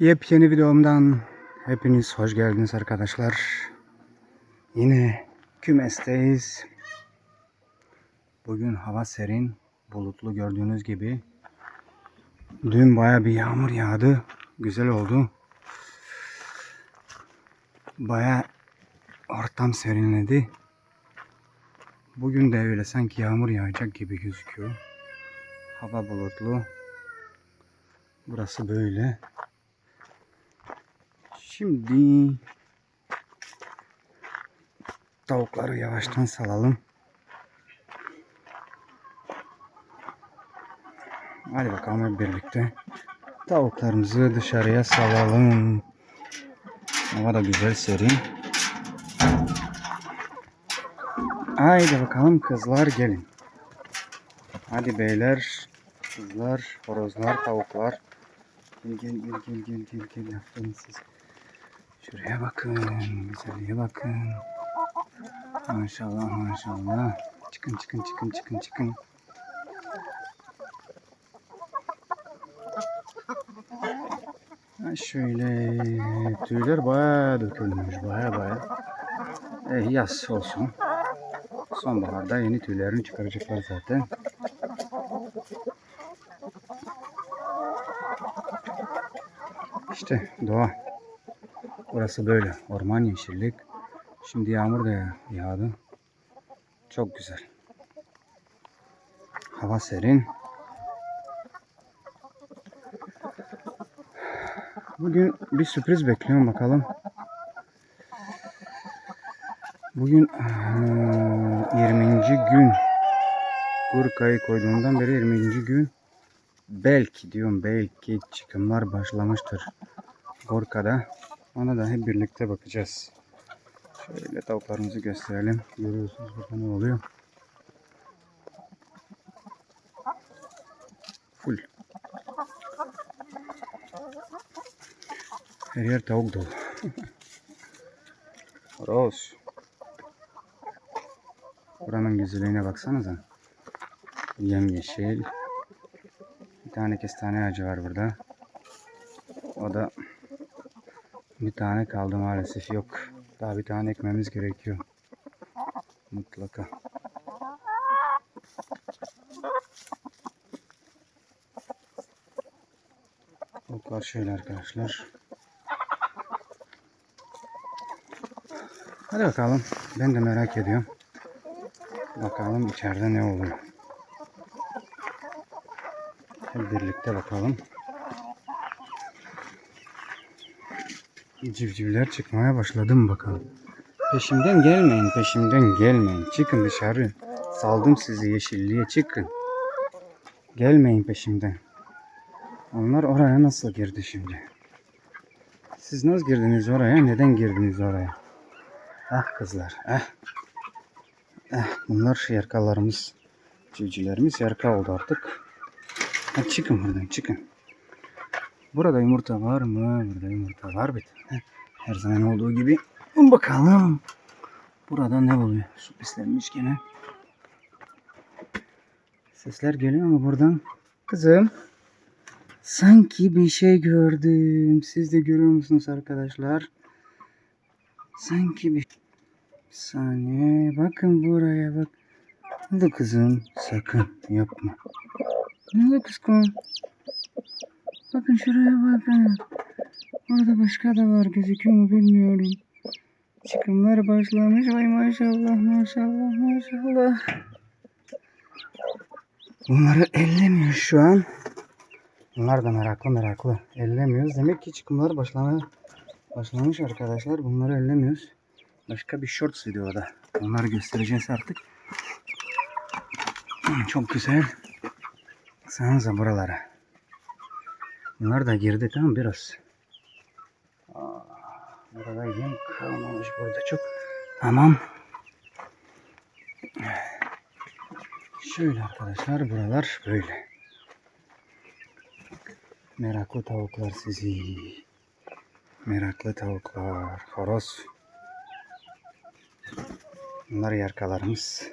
Yepyeni videomdan hepiniz hoş geldiniz arkadaşlar. Yine kümesteyiz. Bugün hava serin, bulutlu gördüğünüz gibi. Dün baya bir yağmur yağdı. Güzel oldu. Baya ortam serinledi. Bugün de öyle sanki yağmur yağacak gibi gözüküyor. Hava bulutlu. Burası böyle. Şimdi tavukları yavaştan salalım. Hadi bakalım hep birlikte tavuklarımızı dışarıya salalım. Hava da güzel serin. Haydi bakalım kızlar gelin. Hadi beyler, kızlar, horozlar, tavuklar. Gel gel gel gel gel gel aferin siz. Şuraya bakın, güzelliğe bakın. Maşallah maşallah. Çıkın çıkın çıkın çıkın çıkın. Şöyle tüyler baya dökülmüş baya baya. Eh yaz olsun. Sonbaharda yeni tüylerini çıkaracaklar zaten. İşte doğa. Burası böyle. Orman yeşillik. Şimdi yağmur da yağ- yağdı. Çok güzel. Hava serin. Bugün bir sürpriz bekliyorum bakalım. Bugün eee, 20. gün. Gurkayı koyduğumdan beri 20. gün. Belki diyorum belki çıkımlar başlamıştır. Gorka'da. Ona da hep birlikte bakacağız. Şöyle tavuklarımızı gösterelim. Görüyorsunuz burada ne oluyor. Full. Her yer tavuk dolu. Horoz. Buranın güzelliğine baksanıza. Yemyeşil. Bir tane kestane ağacı var burada. O da bir tane kaldı maalesef yok. Daha bir tane ekmemiz gerekiyor. Mutlaka. Tavuklar şöyle arkadaşlar. Hadi bakalım. Ben de merak ediyorum. Bakalım içeride ne oluyor. Hep birlikte bakalım. Civcivler çıkmaya başladı mı bakalım. Peşimden gelmeyin, peşimden gelmeyin. Çıkın dışarı. Saldım sizi yeşilliğe çıkın. Gelmeyin peşimden. Onlar oraya nasıl girdi şimdi? Siz nasıl girdiniz oraya? Neden girdiniz oraya? Ah kızlar, ah. Ah, bunlar yarkalarımız, civcivlerimiz yarka oldu artık. Hadi çıkın buradan, çıkın. Burada yumurta var mı? Burada yumurta var bir tane. Her zaman olduğu gibi. Bakalım. Burada ne oluyor? Su pislenmiş gene. Sesler geliyor mu buradan? Kızım. Sanki bir şey gördüm. Siz de görüyor musunuz arkadaşlar? Sanki bir... Bir saniye. Bakın buraya bak. Ne kızım? Sakın yapma. Ne kızım? Bakın şuraya bakın. Orada başka da var gözüküyor mu bilmiyorum. Çıkımlar başlamış. Vay maşallah maşallah maşallah. Bunları ellemiyor şu an. Bunlar da meraklı meraklı. Ellemiyoruz. Demek ki çıkımlar başlamaya başlamış arkadaşlar. Bunları ellemiyoruz. Başka bir shorts videoda. Onları göstereceğiz artık. Çok güzel. Baksanıza buralara. Bunlar da girdi tamam biraz. Aa, burada yem kalmamış burada çok. Tamam. Şöyle arkadaşlar buralar böyle. Meraklı tavuklar sizi. Meraklı tavuklar. Horoz. Bunlar yarkalarımız.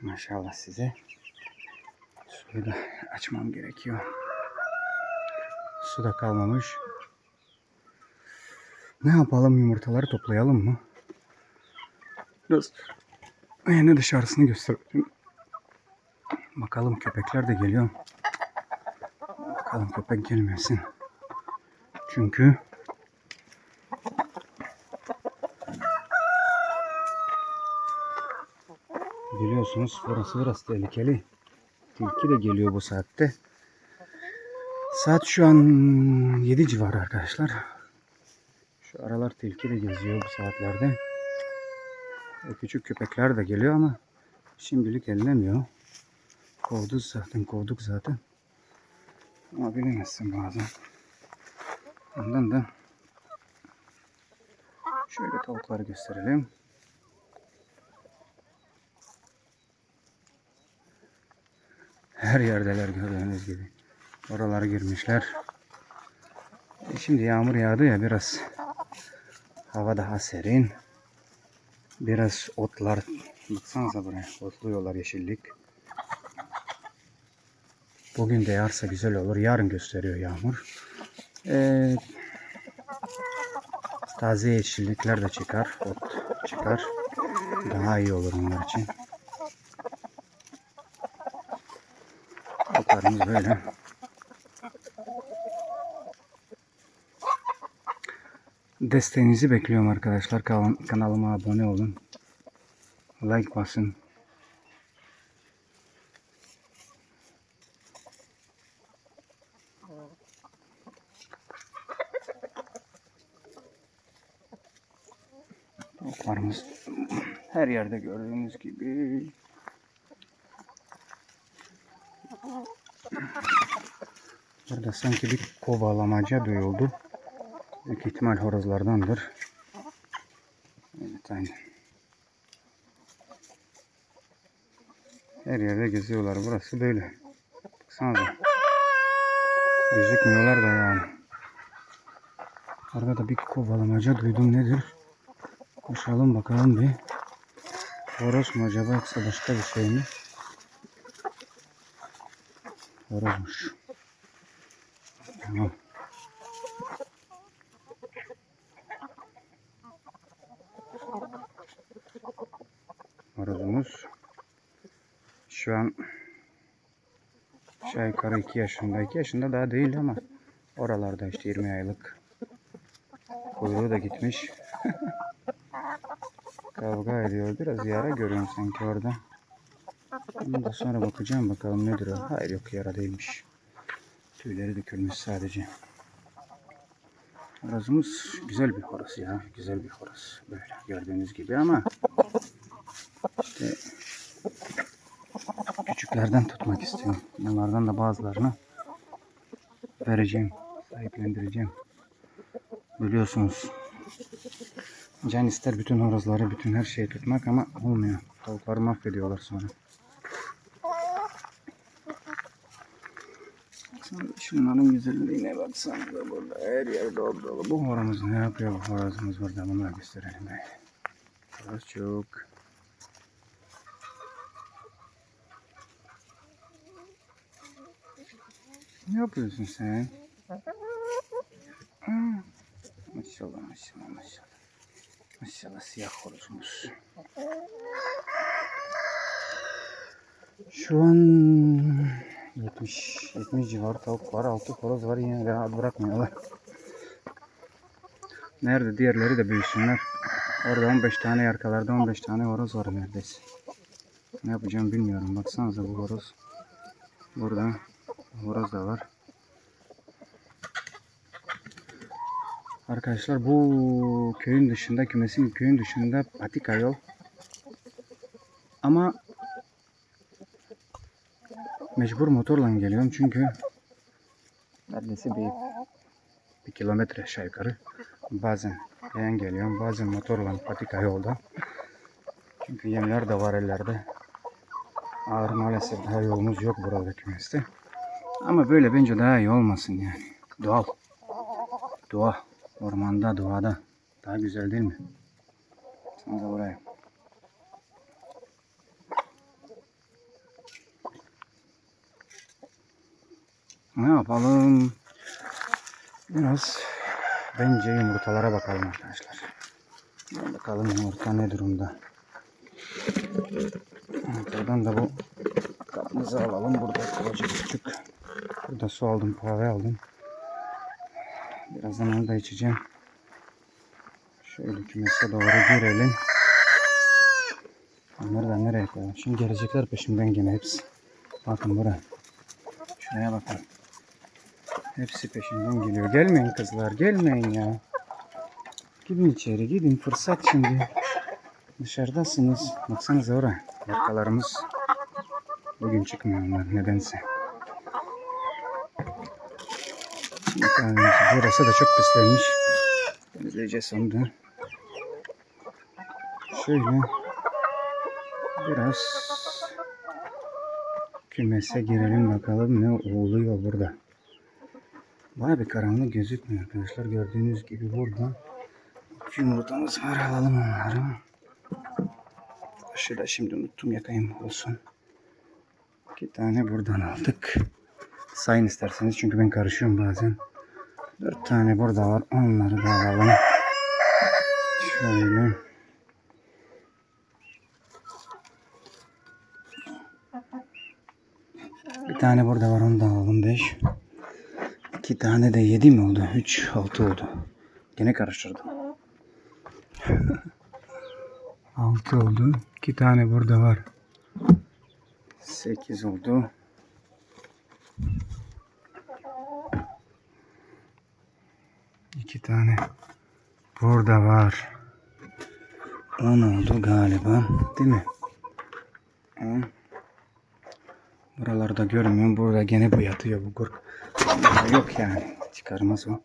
Maşallah size. Suyu açmam gerekiyor. Su da kalmamış. Ne yapalım yumurtaları toplayalım mı? Biraz yine dışarısını gösterelim. Bakalım köpekler de geliyor. Bakalım köpek gelmesin. Çünkü biliyorsunuz burası biraz tehlikeli. Tilki de geliyor bu saatte. Saat şu an 7 civarı arkadaşlar. Şu aralar de geziyor bu saatlerde. E, küçük köpekler de geliyor ama şimdilik ellemiyor. Kovduk zaten, kovduk zaten. Ama bilemezsin bazen. Ondan da şöyle tavukları gösterelim. Her yerdeler gördüğünüz gibi. Oralara girmişler. E şimdi yağmur yağdı ya biraz hava daha serin. Biraz otlar baksanıza buraya otluyorlar yeşillik. Bugün de yağarsa güzel olur. Yarın gösteriyor yağmur. Ee, taze yeşillikler de çıkar. Ot çıkar. Daha iyi olur onlar için. Otlarımız böyle. Desteğinizi bekliyorum arkadaşlar. Kan- Kanalıma abone olun. Like basın. Tavuklarımız her yerde gördüğünüz gibi. Burada sanki bir kovalamaca duyuldu. Büyük ihtimal horozlardandır. Evet aynen. Her yerde geziyorlar. Burası böyle. Baksanıza. Gözükmüyorlar da yani. Arada da bir kovalamaca duydum nedir? Koşalım bakalım bir. Horoz mu acaba yoksa başka bir şey mi? Horozmuş. Tamam. Horozumuz şu an aşağı yukarı 2 yaşında. 2 yaşında daha değil ama oralarda işte 20 aylık. Kuyruğu da gitmiş. Kavga ediyor. Biraz yara görüyorum sanki orada. Bunu da sonra bakacağım bakalım nedir o. Hayır yok yara değilmiş. Tüyleri dökülmüş sadece. Horozumuz güzel bir horoz ya. Güzel bir horoz. Böyle gördüğünüz gibi ama işte küçüklerden tutmak istiyorum. Bunlardan da bazılarını vereceğim. Sahiplendireceğim. Biliyorsunuz can ister bütün horozları, bütün her şeyi tutmak ama olmuyor. Tavukları mahvediyorlar sonra. Şunların güzelliğine baksanıza burada her yer dolu dolu. Bu horozumuz ne yapıyor bu horozumuz burada bunları gösterelim. Horoz çok. Ne yapıyorsun sen? Maşallah maşallah maşallah. Maşallah siyah horozumuz. Şu an 70 70 civarı tavuk var. 6 horoz var yine rahat bırakmıyorlar. Nerede diğerleri de büyüsünler. Orada 15 tane arkalarda 15 tane horoz var neredeyse. Ne yapacağım bilmiyorum. Baksanıza bu horoz. Burada horoz da var. Arkadaşlar bu köyün dışında, kümesin köyün dışında patika yol. Ama mecbur motorla geliyorum çünkü neredeyse bir, bir kilometre aşağı yukarı. Bazen yayan geliyorum, bazen motorla patika yolda. Çünkü yemler de var ellerde. Ağır maalesef daha yolumuz yok burada kümeste. Ama böyle bence daha iyi olmasın yani. Doğal. Doğa. Ormanda, doğada. Daha güzel değil mi? Da buraya. Ne yapalım? Biraz bence yumurtalara bakalım arkadaşlar. Bakalım yumurta ne durumda. Buradan da bu kapımızı alalım. Burada koca küçük. Burada su aldım, kahve aldım. Birazdan onu da içeceğim. Şöyle kümese doğru girelim. Onları da nereye koyalım? Şimdi gelecekler peşimden gene hepsi. Bakın buraya. Şuraya bakın. Hepsi peşimden geliyor. Gelmeyin kızlar gelmeyin ya. Gidin içeri gidin fırsat şimdi. Dışarıdasınız. Baksanıza oraya. Yakalarımız bugün çıkmıyorlar nedense. Kahvemiz- burası da çok pislenmiş. Temizleyeceğiz onu da. Şöyle biraz kümese girelim bakalım ne oluyor burada. Baya bir karanlık gözükmüyor arkadaşlar. Gördüğünüz gibi burada iki yumurtamız var. Alalım onları. Başı da şimdi unuttum yakayım olsun. İki tane buradan aldık. Sayın isterseniz çünkü ben karışıyorum bazen. Dört tane burada var. Onları da alalım. Şöyle. Bir tane burada var onu da alalım. Beş. İki tane de yedi mi oldu? Üç, altı oldu. Gene karıştırdım. altı oldu. İki tane burada var. Sekiz oldu. İki tane burada var. On oldu galiba. Değil mi? On. Buralarda görmüyorum. Burada gene bu yatıyor bu. Ama Yok yani. Çıkarmaz o.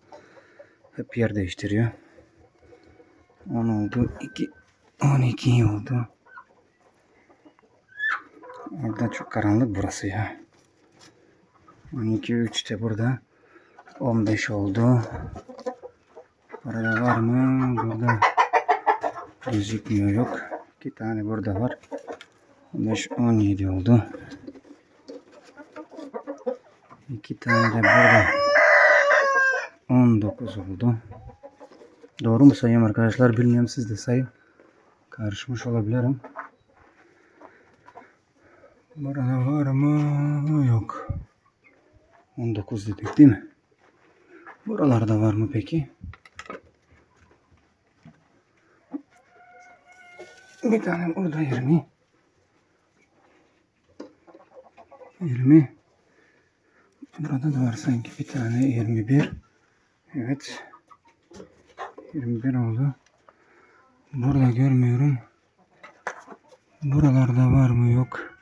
Hep yer değiştiriyor. 10 oldu. 2 12 oldu. Orada çok karanlık burası ya. 12 3 de burada. 15 oldu. Burada var mı? Burada gözükmüyor yok. 2 tane burada var. 15 17 oldu. İki tane de burada. 19 oldu. Doğru mu sayayım arkadaşlar? Bilmiyorum siz de sayın. Karışmış olabilirim. Burada var mı? Yok. 19 dedik değil mi? Buralarda var mı peki? Bir tane burada 20. 20. Burada da var sanki bir tane 21. Evet. 21 oldu. Burada görmüyorum. Buralarda var mı yok.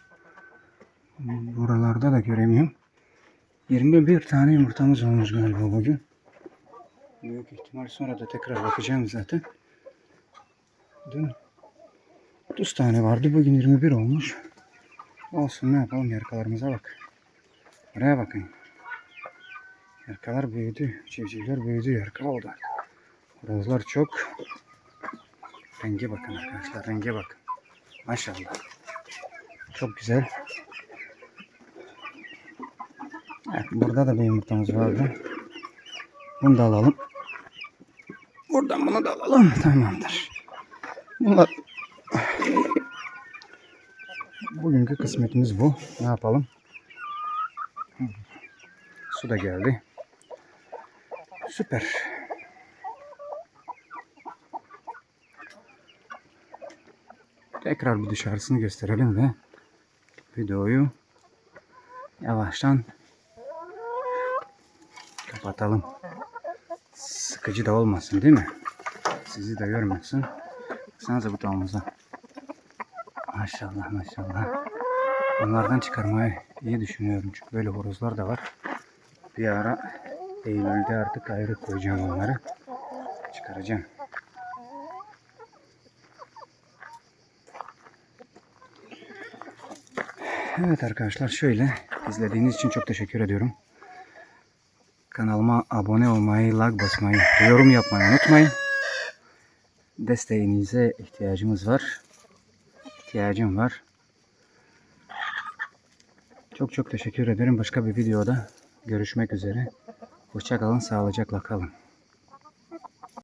Buralarda da göremiyorum. 21 tane yumurtamız olmuş galiba bugün. Büyük ihtimal sonra da tekrar bakacağım zaten. Dün 30 tane vardı. Bugün 21 olmuş. Olsun ne yapalım yarkalarımıza bak. Buraya bakın. Yarkalar büyüdü. Civcivler büyüdü. Yarka oldu. Horozlar çok. Renge bakın arkadaşlar. Renge bakın. Maşallah. Çok güzel. Evet, burada da bir yumurtamız vardı. Bunu da alalım. Buradan bunu da alalım. Tamamdır. Bunlar Bugünkü kısmetimiz bu. Ne yapalım? Su da geldi. Süper. Tekrar bir dışarısını gösterelim ve videoyu yavaştan kapatalım. Sıkıcı da olmasın değil mi? Sizi de görmesin. Baksanıza bu tavuğumuza. Maşallah maşallah. Onlardan çıkarmayı iyi düşünüyorum. Çünkü böyle horozlar da var. Bir ara Eylül'de artık ayrı koyacağım onları. Çıkaracağım. Evet arkadaşlar şöyle izlediğiniz için çok teşekkür ediyorum. Kanalıma abone olmayı, like basmayı, yorum yapmayı unutmayın. Desteğinize ihtiyacımız var. İhtiyacım var. Çok çok teşekkür ederim. Başka bir videoda görüşmek üzere. Hoşça kalın, sağlıcakla kalın.